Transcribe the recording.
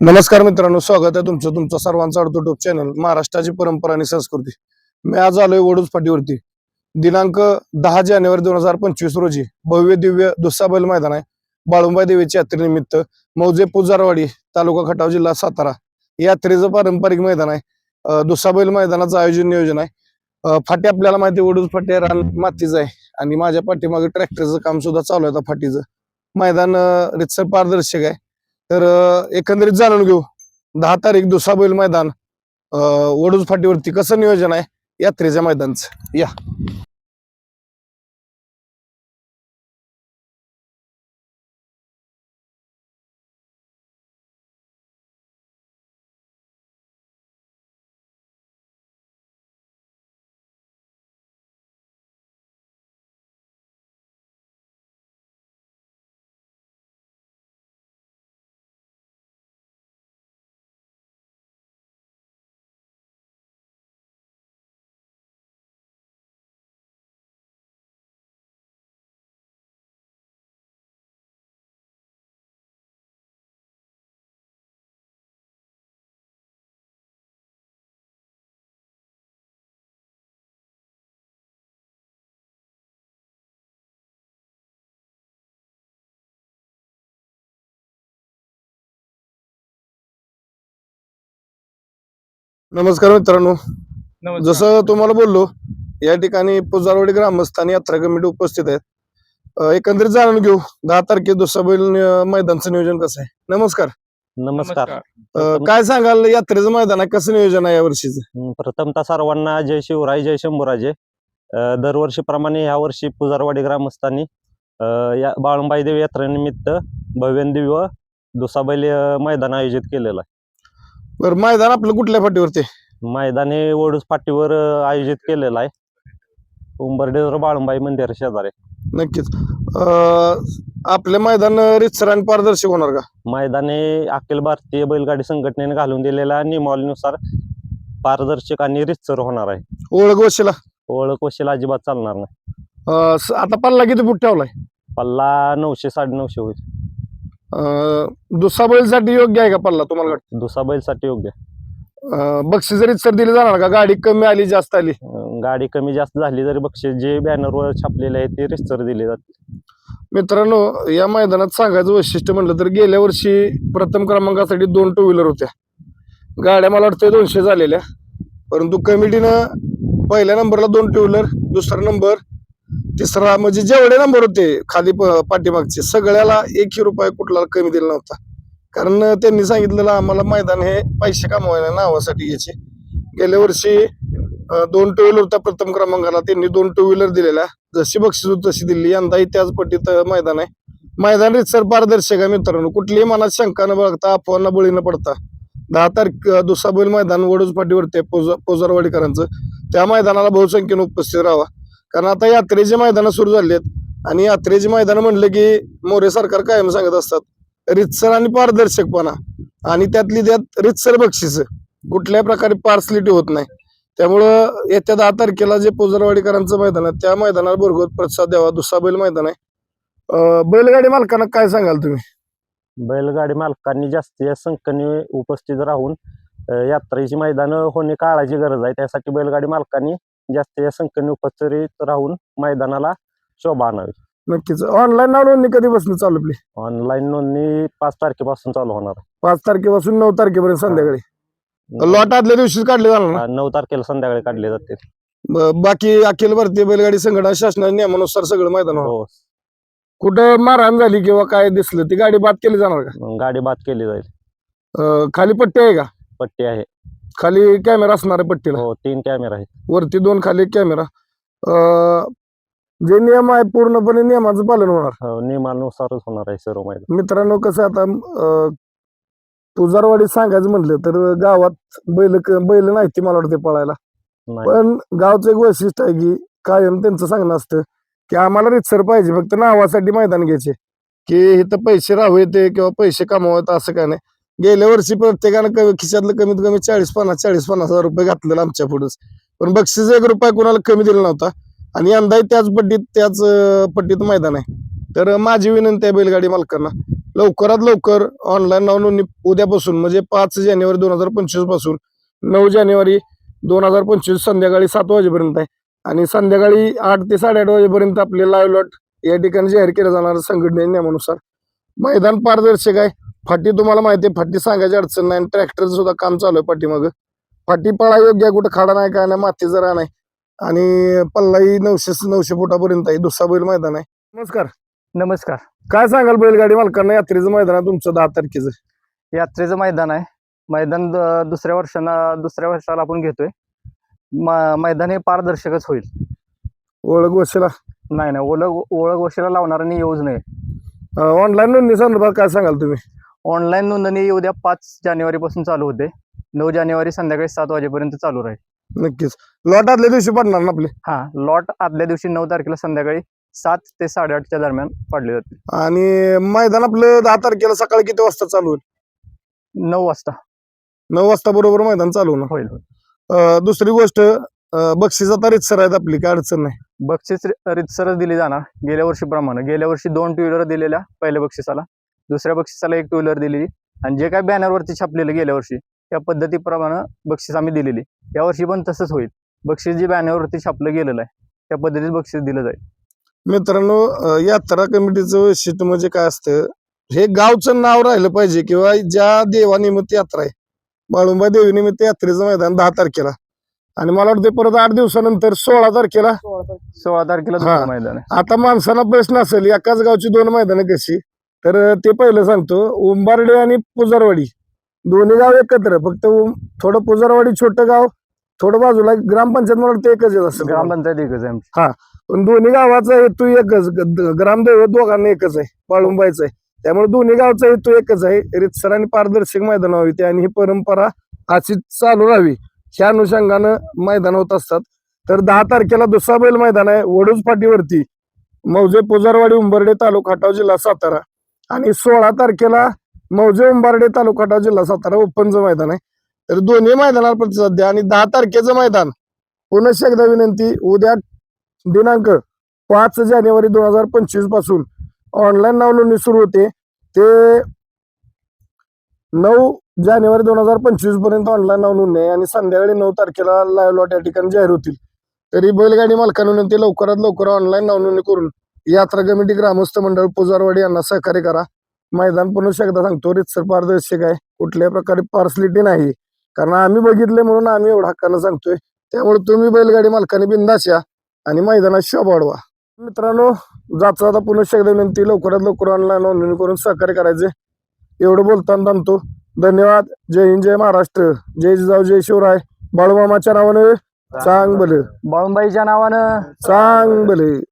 नमस्कार मित्रांनो स्वागत आहे तुमचं तुमचं सर्वांचा आवडतं चॅनल महाराष्ट्राची परंपरा आणि संस्कृती. मी आज आलोय वडूज फाटीवरती. दिनांक दहा जानेवारी दोन हजार पंचवीस रोजी भव्य दिव्य दुस्सा बैल मैदान आहे. बाळुंबाई देवीच्या यात्रेनिमित्त मौजे पुजारवाडी तालुका खटाव जिल्हा सातारा यात्रेचं पारंपरिक मैदान आहे. अं, बैल मैदानाचं आयोजन नियोजन आहे. फाटी आपल्याला माहिती आहे, वडूज फाटी रान मातीचं आहे. आणि माझ्या पाठीमागे ट्रॅक्टरचं काम सुद्धा चालू आहे फाटीचं. मैदान रितसर पारदर्शक आहे. तर एकंदरीत जाणून घेऊ. दहा तारीख दुसरा बैल मैदान वडूज फाटीवरती कसं नियोजन आहे? यात्रेच्या मैदानचं. या. नमस्कार मित्रांनो. जसं तुम्हाला बोललो या ठिकाणी पुजारवाडी ग्रामस्थ आणि यात्रा कमिटी उपस्थित आहेत. एकंदरीत जाणून घेऊ दहा तारखे दुसरा बैल मैदानचं नियोजन कसं आहे? नमस्कार. नमस्कार. काय सांगाल यात्रेचं मैदान आहे कसं नियोजन आहे या वर्षीचं? प्रथमतः सर्वांना जय शिवराय जय शंभूराजे. दरवर्षीप्रमाणे ह्या वर्षी पुजारवाडी ग्रामस्थांनी या बाळुंबाई देवी यात्रेनिमित्त भव्य दिव्य दुसाबैल मैदान आयोजित केलेलं आहे. बरं मैदान आपलं कुठल्या आहे? मैदान हे वडूज पाटीवर अं, आयोजित केलेलं आहे. उंबरडेवर बाळुंबाई मंदिर शेजारी. नक्कीच. अं, आपलं मैदान रितसर आणि पारदर्शक होणार का? मैदान हे अखिल भारतीय बैलगाडी संघटनेने घालून दिलेल्या नियमावलीनुसार पारदर्शक आणि रितसर होणार आहे. ओळख वशीला? ओळख वशील अजिबात चालणार नाही. अं, स- आता पल्ला किती फूट ठेवलाय? पल्ला नऊशे साडेनऊशे होईल. दुसरा बैलसाठी योग्य आहे का पल्ला तुम्हाला? दुसरा बैलसाठी योग्य. अं, बक्षीस रितसर दिली जाणार का? गाडी कमी आली जास्त आली? अं, गाडी कमी जास्त झाली तरी बक्षीस जे बॅनरवर छापलेले आहे ते रिस्तर दिले जाते मित्रांनो या मैदानात सांगायचं वैशिष्ट्य म्हटलं तर गेल्या वर्षी प्रथम क्रमांकासाठी दोन टू व्हीलर होत्या. गाड्या मला वाटतं दोनशे झालेल्या. परंतु कमिटीनं पहिल्या नंबरला दोन टू व्हीलर दुसरा नंबर तिसरा म्हणजे जेवढे नंबर होते खाली प- पाठीमागचे सगळ्याला एकही रुपये कुठला कमी दिला नव्हता. कारण त्यांनी सांगितलेलं आम्हाला मैदान हे पैसे कमवायला नावासाठी याचे गेल्या वर्षी दोन टू व्हीलर होता प्रथम क्रमांकाला त्यांनी दोन टू व्हीलर दिलेल्या. जशी बक्षीस होती तशी दिली. यंदाही त्याच पट्टीत मैदान आहे. मैदान रितसर पारदर्शक आहे मित्रांनो. कुठलीही मनात शंका न बघता अफवांना बळी न पडता. दहा तारीख दुसरा बैल मैदान वडूज पाटीवरती आहे, पोज पोजारवाडीकरांचं. त्या मैदानाला बहुसंख्येने उपस्थित राहावा कारण आता यात्रेची मैदानं सुरू झाली आहेत आणि यात्रेची मैदानं म्हणलं की मोरे सरकार कायम सांगत असतात रितसर आणि पारदर्शकपणा आणि त्यातली त्यात रितसर बक्षीस. कुठल्याही प्रकारे पार्सलिटी होत नाही. त्यामुळं येत्या दहा तारखेला जे पोजरवाडीकरांचं मैदान आहे त्या मैदानाला भरगोत प्रतिसाद द्यावा. दुसरा बैल मैदान आहे. बैलगाडी मालकांना काय सांगाल तुम्ही? बैलगाडी मालकांनी जास्तीत जास्त संख्येने उपस्थित राहून यात्रेची मैदान होणे काळाची गरज आहे. त्यासाठी बैलगाडी मालकांनी जास्त संख्येने उपस्थित राहून मैदानाला शोभा आणावी. नक्कीच. ऑनलाईन नाव नोंदणी कधीपासून चालू आपली? ऑनलाईन नोंदणी पाच तारखेपासून चालू होणार. पाच तारखेपासून नऊ तारखेपर्यंत संध्याकाळी? लॉट आदल्या दिवशीच काढले जाणार ना? नऊ तारखेला संध्याकाळी काढले जाते. ब- बाकी अखिल भारतीय बैलगाडी संघटना शासनाच्या नियमानुसार सगळं मैदान होणार. हो. कुठं मारहाण झाली किंवा काय दिसलं ती गाडी बाद केली जाणार का? मग गाडी बाद केली जाईल. अं, खाली पट्टी आहे का? पट्टी आहे. खाली कॅमेरा असणार आहे पट्टीला. हो तीन कॅमेरा आहेत. वरती दोन खाली कॅमेरा. जे नियम आहे पूर्णपणे नियमाचं पालन होणार. हो, नियमानुसारच होणार आहे सर्व मैदान. मित्रांनो कसं आता अं, पुजारवाडी सांगायचं म्हटलं तर गावात बैल क- बैल नाही ती मला वाटते पळायला. नाही. पण गावचं एक वैशिष्ट्य आहे की कायम त्यांचं सांगणं असतं की आम्हाला रितसर पाहिजे फक्त नावासाठी मैदान घ्यायचे. की इथं पैसे राहू येते किंवा पैसे कमवत असं काय नाही. गेल्या वर्षी प्रत्येकानं कमी खिशातलं कमीत कमी चाळीस पन्नास चाळीस पन्नास हजार रुपये घातलेलं आमच्या पुढेच पण बक्षीस एक रुपया कोणाला कमी दिला नव्हता. आणि यंदाही त्याच पट्टीत त्याच पट्टीत मैदान आहे. तर माझी विनंती आहे बैलगाडी मालकांना लवकरात लवकर ऑनलाईन नाव नोंदणी उद्यापासून म्हणजे पाच जानेवारी दोन हजार पंचवीसपासून नऊ जानेवारी दोन हजार पंचवीस संध्याकाळी सात वाजेपर्यंत आहे. आणि संध्याकाळी आठ ते साडेआठ वाजेपर्यंत आपले लाईव्ह लॉट या ठिकाणी जाहीर केलं जाणार संघटने नियमानुसार. मैदान पारदर्शक आहे. फाटी तुम्हाला माहिती आहे फाटी सांगायची अडचण नाही. ट्रॅक्टर सुद्धा काम चालू आहे पाठीमागं फाटी पळा योग्य आहे कुठं खाडा नाही काय नाही मातीचा रान आहे. आणि पल्लाही नऊशे नऊशे फुटापर्यंत आहे दुसरा बैल मैदान आहे. नमस्कार. नमस्कार. काय सांगाल बैलगाडी मालकांना? यात्रेचं मैदान आहे तुमचं दहा तारखेचं. यात्रेचं मैदान आहे. मैदान दुसऱ्या वर्षांना दुसऱ्या वर्षाला आपण घेतोय. मैदान हे पारदर्शकच होईल. ओळख गोष्टीला नाही नाही. ओळख ओळख वर्षाला लावणाऱ्यांनी येऊच नये ऑनलाईन नोंदणी संदर्भात काय सांगाल तुम्ही? ऑनलाईन नोंदणी उद्या पाच जानेवारी पासून चालू होते. नऊ जानेवारी संध्याकाळी सात वाजेपर्यंत चालू राहील. नक्कीच. लॉट आदल्या दिवशी पडणार ना आपले? हा लॉट आदल्या दिवशी नऊ तारखेला संध्याकाळी सात ते साडेआठच्या दरम्यान पाडले जाते आणि मैदान आपलं दहा तारखेला सकाळी किती वाजता चालू होईल? नऊ वाजता. नऊ वाजता बरोबर मैदान चालू होणार. होईल. अं, दुसरी गोष्ट बक्षीस आता रितसर आहेत आपली काय अडचण नाही. बक्षीस रितसरच दिली जाणार गेल्या वर्षीप्रमाणे गेल्या वर्षी दोन टू व्हीलर दिलेल्या पहिल्या बक्षिसाला. दुसऱ्या बक्षिसाला एक टू व्हीलर दिलेली. आणि जे काय बॅनरवरती छापलेलं गेल्या वर्षी त्या पद्धतीप्रमाणे बक्षीस आम्ही दिलेली. या वर्षी पण तसंच होईल. बक्षीस जे बॅनरवरती छापलं गेलेलं आहे त्या पद्धतीत बक्षीस दिलं जाईल. मित्रांनो यात्रा कमिटीचं वैशिष्ट्य म्हणजे काय असतं हे गावचं नाव राहिलं पाहिजे किंवा ज्या देवानिमित्त यात्रा आहे. बाळुंबा देवीनिमित्त यात्रेचं मैदान दहा तारखेला. आणि मला वाटतं परत आठ दिवसानंतर सोळा तारखेला. सोळा तारखेला. हा. दुसरं मैदान आहे. आता माणसांना प्रश्न असेल एकाच गावची दोन मैदानं कशी? तर ते पहिलं सांगतो उंबारडे आणि पुजारवाडी. दोन्ही गाव एकत्र फक्त उं- थोडं पुजारवाडी छोटं गाव थोडं बाजूला ग्रामपंचायत मला वाटतं एकच येत असं. ग्रामपंचायत एकच आहे आमची. पण दोन्ही गावाचा हेतू एकच ग- द- ग्रामदैवत दोघांना एकच आहे बाळुंबाईचं आहे. त्यामुळे दोन्ही गावचा हेतू एकच आहे. रितसर आणि पारदर्शक मैदान व्हावी ते आणि ही परंपरा अशी चालू राहावी. ह्या अनुषंगानं मैदान होत असतात. तर दहा तारखेला दुसरा बैल मैदान आहे वडूज पाटीवरती. मौजे पुजारवाडी उंबर्डे तालुकाटाव जिल्हा सातारा. आणि सोळा तारखेला मौजे उंबार्डे तालुकाटाव जिल्हा सातारा ओपनचं मैदान आहे. तर दोन्ही मैदानाला प्रतिसाद द्या आणि दहा तारखेचं मैदान. पुनश एकदा विनंती उद्या दिनांक पाच जानेवारी दोन हजार पंचवीसपासून ऑनलाईन नाव नोंदणी सुरू होते. ते नऊ जानेवारी दोन हजार पंचवीसपर्यंत ऑनलाईन नाव नोंदणी आहे. आणि संध्याकाळी नऊ तारखेला लाईव्ह लॉट या ठिकाणी जाहीर होतील. तरी बैलगाडी मालकांना विनंती लवकरात लवकर ऑनलाईन नोंदणी करून यात्रा कमिटी ग्रामस्थ मंडळ पुजारवाडी यांना सहकार्य करा. मैदान पुन्हा एकदा सांगतो रितसर पारदर्शक आहे. कुठल्याही प्रकारे पार्सलिटी नाही. कारण आम्ही बघितले म्हणून आम्ही एवढा हक्कानं सांगतोय. त्यामुळे तुम्ही बैलगाडी मालकाने बिंदास या आणि मैदानात शोभा वाढवा. मित्रांनो जाता आता पुन्हा एकदा विनंती लवकरात लवकर ऑनलाईन नोंदणी करून सहकार्य करायचे. एवढं बोलताना थांबतो. धन्यवाद. जय हिंद जय महाराष्ट्र. जय जिजाऊ जय शिवराय. बाळूमामाच्या नावानं चांग भले बाळुंबाईच्या नावानं. चांग भले